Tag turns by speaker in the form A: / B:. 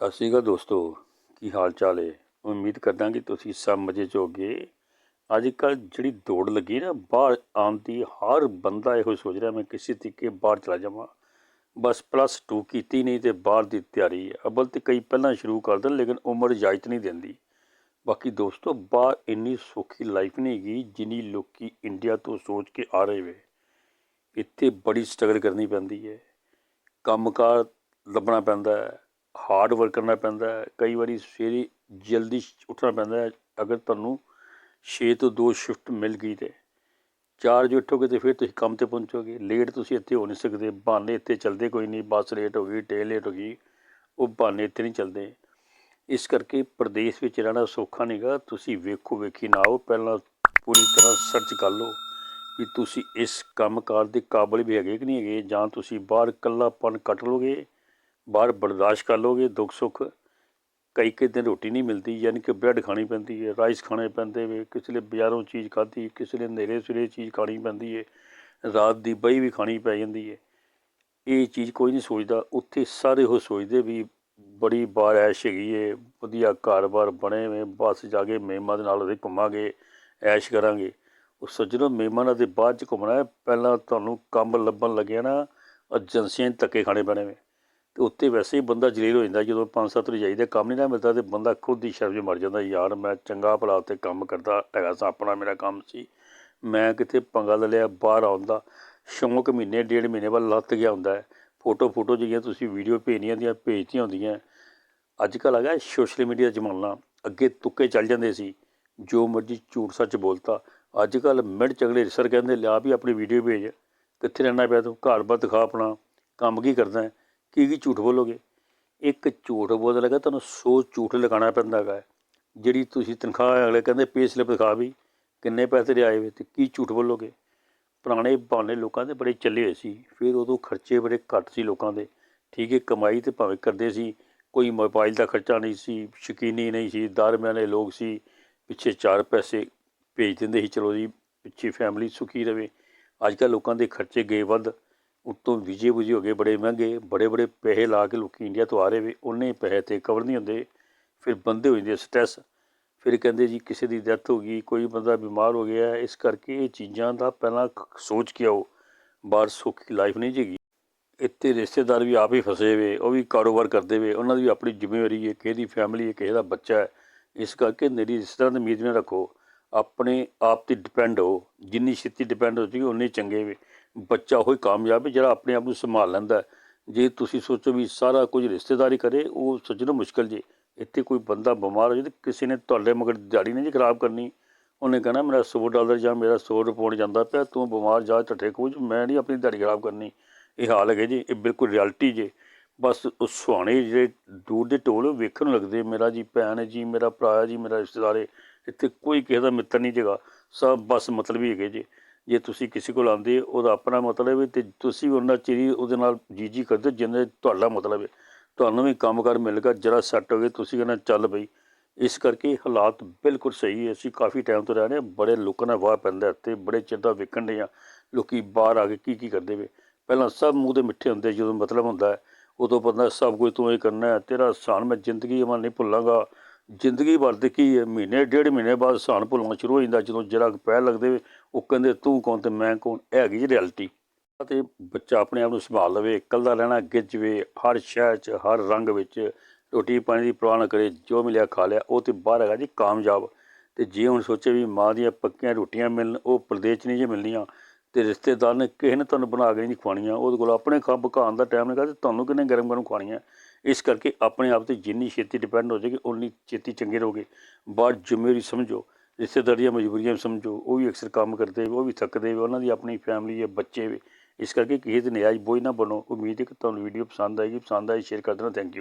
A: ਸਤਿ ਸ਼੍ਰੀ ਅਕਾਲ ਦੋਸਤੋ, ਕੀ ਹਾਲ ਚਾਲ ਹੈ ਉਮੀਦ ਕਰਦਾ ਕਿ ਤੁਸੀਂ ਸਭ ਮਜ਼ੇ 'ਚ ਹੋਗੇ ਅੱਜ ਕੱਲ ਜਿਹੜੀ ਦੌੜ ਲੱਗੀ ਨਾ, ਬਾਹਰ ਆਉਣ ਦੀ ਹਰ ਬੰਦਾ ਇਹੋ ਸੋਚ ਰਿਹਾ, ਮੈਂ ਕਿਸੇ ਤਰੀਕੇ ਬਾਹਰ ਚਲਾ ਜਾਵਾਂ। ਬਸ ਪਲੱਸ 2 ਕੀਤੀ ਨਹੀਂ ਤੇ ਬਾਹਰ ਦੀ ਤਿਆਰੀ ਹੈ ਅਬਲ ਤੇ ਕਈ ਪਹਿਲਾਂ ਸ਼ੁਰੂ ਕਰ ਦੇਣ, ਲੇਕਿਨ ਉਮਰ ਇਜਾਜ਼ਤ ਨਹੀਂ ਦਿੰਦੀ। ਬਾਕੀ ਦੋਸਤੋ, ਬਾਹਰ ਇੰਨੀ ਸੌਖੀ ਲਾਈਫ ਨਹੀਂ ਹੈਗੀ, ਜਿੰਨੀ ਲੋਕੀ ਇੰਡੀਆ ਤੋਂ ਸੋਚ ਕੇ ਆ ਰਹੇ ਵੇ। ਇੱਥੇ ਬੜੀ ਸਟਰਗਲ ਕਰਨੀ ਪੈਂਦੀ ਹੈ ਕੰਮਕਾਰ ਲੱਭਣਾ ਪੈਂਦਾ ਹੈ ਹਾਰਡ ਵਰਕ ਕਰਨਾ ਪੈਂਦਾ ਹੈ, ਕਈ ਵਾਰੀ ਸਵੇਰੇ ਜਲਦੀ ਉੱਠਣਾ ਪੈਂਦਾ ਹੈ, ਅਗਰ ਤੁਹਾਨੂੰ 6 ਤੋਂ 2 ਸ਼ਿਫਟ ਮਿਲ ਗਈ ਤੇ। 4 ਵਜੇ ਉੱਠੋਗੇ ਤੇ ਫਿਰ ਤੁਸੀਂ ਕੰਮ ਤੇ ਪਹੁੰਚੋਗੇ। ਲੇਟ ਤੁਸੀਂ ਇੱਥੇ ਹੋ ਨਹੀਂ ਸਕਦੇ, ਬਹਾਨੇ ਇੱਥੇ ਚੱਲਦੇ ਕੋਈ ਨਹੀਂ, ਬੱਸ ਲੇਟ ਹੋ ਗਈ ਟ੍ਰੇਨ ਲੇਟ ਹੋ ਗਈ, ਉਹ ਬਹਾਨੇ ਇੱਥੇ ਨਹੀਂ ਚੱਲਦੇ। ਇਸ ਕਰਕੇ ਪ੍ਰਦੇਸ਼ ਵਿੱਚ ਰਹਿਣਾ ਸੌਖਾ ਨਹੀਂਗਾ ਤੁਸੀਂ ਵੇਖੋ, ਵੇਖੀ ਨਾ ਆਓ, ਪਹਿਲਾਂ ਪੂਰੀ ਤਰ੍ਹਾਂ ਸਰਚ ਕਰ ਲਓ ਵੀ ਤੁਸੀਂ ਇਸ ਕੰਮਕਾਰ ਦੇ ਕਾਬਲ ਵੀ ਹੈਗੇ ਕਿ ਨਹੀਂ ਹੈਗੇ, ਜਾਂ ਤੁਸੀਂ ਬਾਹਰ ਇਕੱਲਾਪਨ ਕੱਟ ਲੋਗੇ ਬਾਹਰ ਬਰਦਾਸ਼ਤ ਕਰ ਲੋਗੇ, ਦੁੱਖ ਸੁੱਖ ਕਈ ਕਈ ਦਿਨ ਰੋਟੀ ਨਹੀਂ ਮਿਲਦੀ, ਯਾਨੀ ਕਿ ਬ੍ਰੈਡ ਖਾਣੀ ਪੈਂਦੀ ਹੈ, ਰਾਈਸ ਖਾਣੇ ਪੈਂਦੇ ਵੇ ਕਿਸੇ ਲਈ ਬਾਜ਼ਾਰੋਂ ਚੀਜ਼ ਖਾਧੀ, ਕਿਸੇ ਲਈ ਹਨੇਰੇ ਸਵੇਰੇ ਚੀਜ਼ ਖਾਣੀ ਪੈਂਦੀ ਹੈ, ਰਾਤ ਦੀ ਬਈ ਵੀ ਖਾਣੀ ਪੈ ਜਾਂਦੀ ਹੈ। ਇਹ ਚੀਜ਼ ਕੋਈ ਨਹੀਂ ਸੋਚਦਾ, ਉੱਥੇ ਸਾਰੇ ਉਹ ਸੋਚਦੇ ਵੀ ਬੜੀ ਬਾਰ ਐਸ਼ ਹੈਗੀ ਏ ਵਧੀਆ ਘਰ-ਬਾਰ ਬਣੇ ਵੇ ਬਸ ਜਾ ਕੇ ਮਹਿਮਾਂ ਦੇ ਨਾਲ ਉਹਦੇ ਘੁੰਮਾਂਗੇ, ਐਸ਼ ਕਰਾਂਗੇ। ਉਹ ਸੱਜਣੋ ਮਹਿਮਾਨਾਂ ਦੇ ਬਾਅਦ ਚ ਘੁੰਮਣਾ ਪਹਿਲਾਂ ਤੁਹਾਨੂੰ ਕੰਮ ਲੱਭਣ ਲੱਗਿਆ ਨਾ ਏਜੰਸੀਆਂ 'ਚ ਧੱਕੇ ਖਾਣੇ ਪੈਣੇ ਵੇ ਤੇ ਉੱਤੇ ਵੈਸੇ ਹੀ ਬੰਦਾ ਜਲੀਲ ਹੋ ਜਾਂਦਾ ਜਦੋਂ ਪੰਜ ਸੱਤ ਰਜਾਈ ਦੇ ਕੰਮ ਨਹੀਂ ਨਾ ਮਿਲਦਾ ਤੇ ਬੰਦਾ ਖੁਦ ਹੀ ਸ਼ਰਮ 'ਚ ਮਰ ਜਾਂਦਾ, ਯਾਰ ਮੈਂ ਚੰਗਾ ਭਲਾ ਉੱਤੇ ਕੰਮ ਕਰਦਾ, ਹੈਗਾ ਸਾਂ ਆਪਣਾ ਮੇਰਾ ਕੰਮ ਸੀ। ਮੈਂ ਕਿਤੇ ਪੰਗਾ ਲੈ ਲਿਆ, ਬਾਹਰ ਆਉਂਦਾ ਸ਼ੌਂਕ ਮਹੀਨੇ, ਡੇਢ ਮਹੀਨੇ ਬਾਅਦ ਲੱਤ ਗਿਆ ਹੁੰਦਾ ਹੈ। ਫੋਟੋ ਫੋਟੋ ਜਿਹੜੀਆਂ ਤੁਸੀਂ ਵੀਡੀਓ ਭੇਜਣੀਆਂ ਦੀਆਂ ਭੇਜਦੀਆਂ ਹੁੰਦੀਆਂ। ਅੱਜ ਕੱਲ੍ਹ ਆ ਗਿਆ ਸੋਸ਼ਲ ਮੀਡੀਆ ਜ਼ਮਾਨਾ, ਅੱਗੇ ਤੁੱਕੇ ਚੱਲ ਜਾਂਦੇ ਸੀ, ਜੋ ਮਰਜ਼ੀ ਝੂਠ ਸੱਚ ਬੋਲਤਾ। ਅੱਜ ਕੱਲ੍ਹ ਮਿੰਟ ਚਗਲੇ ਰਿਸਰ ਕਹਿੰਦੇ, ਲਿਆ ਵੀ ਆਪਣੀ ਵੀਡੀਓ ਭੇਜ, ਕਿੱਥੇ ਰਹਿਣਾ ਪਿਆ ਤੂੰ? ਘਰ ਬਾਰ ਦਿਖਾ ਆਪਣਾ, ਕੰਮ ਕੀ ਕਰਦਾ ਹੈ? ਕੀ ਕੀ ਝੂਠ ਬੋਲੋਗੇ? ਇੱਕ ਝੂਠ ਬੋਲ ਲਗਾ, ਤੁਹਾਨੂੰ 100 ਝੂਠ ਲਗਾਉਣਾ ਪੈਂਦਾ ਹੈਗਾ ਜਿਹੜੀ ਤੁਸੀਂ ਤਨਖਾਹ ਅਗਲੇ ਕਹਿੰਦੇ ਪੇ ਸਲਿੱਪ ਦਿਖਾ ਵੀ ਕਿੰਨੇ ਪੈਸੇ ਦੇ ਆਏ ਵੇ ਤੇ ਕੀ ਝੂਠ ਬੋਲੋਗੇ? ਪੁਰਾਣੇ ਬਹਾਨੇ ਲੋਕਾਂ ਦੇ ਬੜੇ ਚੱਲੇ ਹੋਏ ਸੀ, ਫਿਰ ਉਦੋਂ ਖਰਚੇ ਬੜੇ ਘੱਟ ਸੀ ਲੋਕਾਂ ਦੇ। ਠੀਕ ਹੈ, ਕਮਾਈ ਤੇ ਭਾਵੇਂ ਕਰਦੇ ਸੀ, ਕੋਈ ਮੋਬਾਈਲ ਦਾ ਖਰਚਾ ਨਹੀਂ ਸੀ, ਸ਼ਕੀਨੀ ਨਹੀਂ ਸੀ ਦਰਮਿਆਨੇ ਲੋਕ ਸੀ। ਪਿੱਛੇ ਚਾਰ ਪੈਸੇ ਭੇਜ ਦਿੰਦੇ ਸੀ, ਚਲੋ ਜੀ, ਪਿੱਛੇ ਫੈਮਿਲੀ ਸੁਖੀ ਰਵੇ। ਅੱਜ ਕੱਲ੍ਹ ਲੋਕਾਂ ਦੇ ਖਰਚੇ ਗਏ ਵੱਧ। ਉੱਤੋਂ ਵੀਜੇ ਬੁਝੇ ਹੋ ਗਏ, ਬੜੇ ਮਹਿੰਗੇ, ਬੜੇ ਬੜੇ ਪੈਸੇ ਲਾ ਕੇ ਲੋਕੀ ਇੰਡੀਆ ਤੋਂ ਆ ਰਹੇ ਵੇ ਉਹਨੇ ਪੈਸੇ ਤੇ ਕਵਰ ਨਹੀਂ ਹੁੰਦੇ, ਫਿਰ ਬੰਦੇ ਹੋ ਜਾਂਦੇ ਸਟ੍ਰੈਸ ਫਿਰ ਕਹਿੰਦੇ ਜੀ ਕਿਸੇ ਦੀ ਡੈਥ ਹੋ ਗਈ, ਕੋਈ ਬੰਦਾ ਬਿਮਾਰ ਹੋ ਗਿਆ, ਇਸ ਕਰਕੇ ਇਹ ਚੀਜ਼ਾਂ ਦਾ ਪਹਿਲਾਂ ਸੋਚ ਕੇ ਆਓ, ਬਾਹਰ ਸੌਖੀ ਲਾਈਫ ਨਹੀਂ ਜੀਗੀ। ਇੱਥੇ ਰਿਸ਼ਤੇਦਾਰ ਵੀ ਆਪ ਹੀ ਫਸੇ ਵੇ, ਉਹ ਵੀ ਕਾਰੋਬਾਰ ਕਰਦੇ ਵੇ, ਉਹਨਾਂ ਦੀ ਵੀ ਆਪਣੀ ਜ਼ਿੰਮੇਵਾਰੀ ਹੈ, ਕਿਸੇ ਦੀ ਫੈਮਿਲੀ ਹੈ, ਕਿਸੇ ਦਾ ਬੱਚਾ ਹੈ। ਇਸ ਕਰਕੇ ਮੇਰੀ ਰਿਸ਼ਤੇਦਾਰ ਦੀ ਉਮੀਦ ਨਾ ਰੱਖੋ, ਆਪਣੇ ਆਪ ਤੇ ਡਿਪੈਂਡ ਹੋ ਜਿੰਨੀ ਛੇਤੀ ਡਿਪੈਂਡ ਹੋ ਜਾਏਗੀ ਉਨੇ ਚੰਗੇ ਵੇ। ਬੱਚਾ ਉਹੀ ਕਾਮਯਾਬ ਹੈ, ਜਿਹੜਾ ਆਪਣੇ ਆਪ ਨੂੰ ਸੰਭਾਲ ਲੈਂਦਾ ਜੇ ਤੁਸੀਂ ਸੋਚੋ ਵੀ ਸਾਰਾ ਕੁਝ ਰਿਸ਼ਤੇਦਾਰੀ ਕਰੇ, ਉਹ ਸੱਜਣੋ ਮੁਸ਼ਕਲ ਜੇ। ਇੱਥੇ ਕੋਈ ਬੰਦਾ ਬਿਮਾਰ ਹੋ ਜਾਏ ਤੇ ਕਿਸੇ ਨੇ ਤੁਹਾਡੇ ਮਗਰ ਦਿਹਾੜੀ ਨਹੀਂ ਜੀ ਖਰਾਬ ਕਰਨੀ। ਉਹਨੇ ਕਹਿਣਾ, ਮੇਰਾ 100 ਡਾਲਰ ਜਾਂ ਮੇਰਾ 100 ਰੁਪਏ ਜਾਂਦਾ ਪਿਆ, ਤੂੰ ਬਿਮਾਰ ਜਾ ਠੱਠੇ ਕੋਚ ਮੈਂ ਨਹੀਂ ਆਪਣੀ ਦਿਹਾੜੀ ਖਰਾਬ ਕਰਨੀ। ਇਹ ਹਾਲ ਹੈਗੇ ਜੀ, ਇਹ ਬਿਲਕੁਲ ਰਿਐਲਿਟੀ ਜੇ। ਬਸ ਉਹ ਸੁਹਾਣੇ ਜਿਹੜੇ ਦੂਰ ਦੇ ਢੋਲ ਵੇਖਣ ਨੂੰ ਲੱਗਦੇ, ਮੇਰਾ ਜੀ ਭੈਣ ਹੈ ਜੀ, ਮੇਰਾ ਭਰਾ ਹੈ ਜੀ, ਮੇਰਾ ਰਿਸ਼ਤੇਦਾਰ ਹੈ। ਇੱਥੇ ਕੋਈ ਕਿਸੇ ਦਾ ਮਿੱਤਰ ਨਹੀਂ ਜਗਾ। ਸਭ ਬਸ ਮਤਲਬ ਹੀ ਹੈਗੇ ਜੀ। ਜੇ ਤੁਸੀਂ ਕਿਸੇ ਕੋਲ ਆਉਂਦੇ, ਉਹਦਾ ਆਪਣਾ ਮਤਲਬ ਹੈ ਤੇ ਤੁਸੀਂ ਉਹਨਾਂ ਚਿਰ ਉਹਦੇ ਨਾਲ ਜੀ ਜੀ ਕਰਦੇ ਜਿੰਨੇ ਤੁਹਾਡਾ ਮਤਲਬ ਹੈ। ਤੁਹਾਨੂੰ ਵੀ ਕੰਮਕਾਰ ਮਿਲ ਗਿਆ, ਜਰਾ ਸੈੱਟ ਹੋ ਗਏ, ਤੁਸੀਂ ਕਹਿੰਦਾ ਚੱਲ ਬਈ। ਇਸ ਕਰਕੇ ਹਾਲਾਤ ਬਿਲਕੁਲ ਸਹੀ ਹੈ, ਅਸੀਂ ਕਾਫੀ ਟਾਈਮ ਤੋਂ ਰਹਿ ਰਹੇ ਹਾਂ, ਬੜੇ ਲੋਕਾਂ ਨਾਲ ਵਾਹ ਪੈਂਦਾ ਤੇ ਬੜੇ ਚਿਰ ਵੇਖਣ ਦੇ ਆ ਲੋਕੀ ਬਾਹਰ ਆ ਕੇ ਕੀ ਕੀ ਕਰਦੇ ਵੇ। ਪਹਿਲਾਂ ਸਭ ਮੂੰਹ ਦੇ ਮਿੱਠੇ ਹੁੰਦੇ ਜਦੋਂ ਮਤਲਬ ਹੁੰਦਾ ਹੈ, ਉਦੋਂ ਪਤਾ ਸਭ ਕੁਝ ਤੂੰ ਇਹ ਕਰਨਾ ਹੈ, ਤੇਰਾ ਆਸਾਨ ਮੈਂ ਜ਼ਿੰਦਗੀ ਮੈਂ ਨਹੀਂ ਭੁੱਲਾਂਗਾ। ਜ਼ਿੰਦਗੀ ਭਰ ਦੇ ਕੀ ਹੈ ਮਹੀਨੇ, ਡੇਢ ਮਹੀਨੇ ਬਾਅਦ ਸਾਨ ਭੁੱਲਣਾ ਸ਼ੁਰੂ ਹੋ ਜਾਂਦਾ, ਜਦੋਂ ਜਰਾ ਪੈਰ ਲੱਗਦੇ ਉਹ ਕਹਿੰਦੇ, ਤੂੰ ਕੌਣ ਤੇ ਮੈਂ ਕੌਣ? ਇਹ ਹੈਗੀ ਜੀ ਰਿਐਲਿਟੀ ਤੇ ਬੱਚਾ ਆਪਣੇ ਆਪ ਨੂੰ ਸੰਭਾਲ ਲਵੇ, ਇਕੱਲਾ ਰਹਿਣਾ ਗਿੱਜਵੇ, ਹਰ ਸ਼ਹਿਰ 'ਚ, ਹਰ ਰੰਗ ਵਿੱਚ ਰੋਟੀ ਪਾਣੀ ਦੀ ਪਰਵਾਹ ਨਾ ਕਰੇ, ਜੋ ਮਿਲਿਆ ਖਾ ਲਿਆ, ਉਹ ਤੇ ਬਾਹਰ ਹੈਗਾ ਜੀ ਕਾਮਯਾਬ। ਤੇ ਜੇ ਹੁਣ ਸੋਚੇ ਵੀ ਮਾਂ ਦੀਆਂ ਪੱਕੀਆਂ ਰੋਟੀਆਂ ਮਿਲਣ, ਉਹ ਪ੍ਰਦੇਸ਼ 'ਚ ਨਹੀਂ ਜੇ ਮਿਲਣੀਆਂ ਤੇ ਰਿਸ਼ਤੇਦਾਰ ਨੇ ਕਿਸੇ ਨੇ ਤੁਹਾਨੂੰ ਬਣਾ ਕੇ ਨਹੀਂ ਖਵਾਉਣੀਆਂ, ਉਹਦੇ ਕੋਲ ਆਪਣੇ ਖਾ ਪਕਾਉਣ ਦਾ ਟਾਈਮ ਨਹੀਂ ਤੇ ਤੁਹਾਨੂੰ ਕਿਹਨੇ ਗਰਮ ਗਰਮ ਖਵਾਉਣੀਆਂ। ਇਸ ਕਰਕੇ ਆਪਣੇ ਆਪ ਤੇ ਜਿੰਨੀ ਛੇਤੀ ਡਿਪੈਂਡ ਹੋ ਜਾਏਗੀ ਉਨੀ ਛੇਤੀ ਚੰਗੇ ਰਹੋਗੇ। ਬਾਹਰ ਜ਼ਿੰਮੇਵਾਰੀ ਸਮਝੋ ਰਿਸ਼ਤੇਦਾਰੀਆਂ ਮਜਬੂਰੀਆਂ ਸਮਝੋ, ਉਹ ਵੀ ਅਕਸਰ ਕੰਮ ਕਰਦੇ ਵੇ, ਉਹ ਵੀ ਥੱਕਦੇ ਵੇ, ਉਹਨਾਂ ਦੀ ਆਪਣੀ ਫੈਮਿਲੀ ਹੈ ਬੱਚੇ ਵੇ। ਇਸ ਕਰਕੇ ਕਿਸੇ ਦੇ ਨਿਆਜ ਬੋਝ ਨਾ ਬਣੋ। ਉਮੀਦ ਹੈ ਕਿ ਤੁਹਾਨੂੰ ਵੀਡੀਓ ਪਸੰਦ ਆਏਗੀ, ਪਸੰਦ ਆਏ ਸ਼ੇਅਰ ਕਰ ਦੇਣਾ ਥੈਂਕ ਯੂ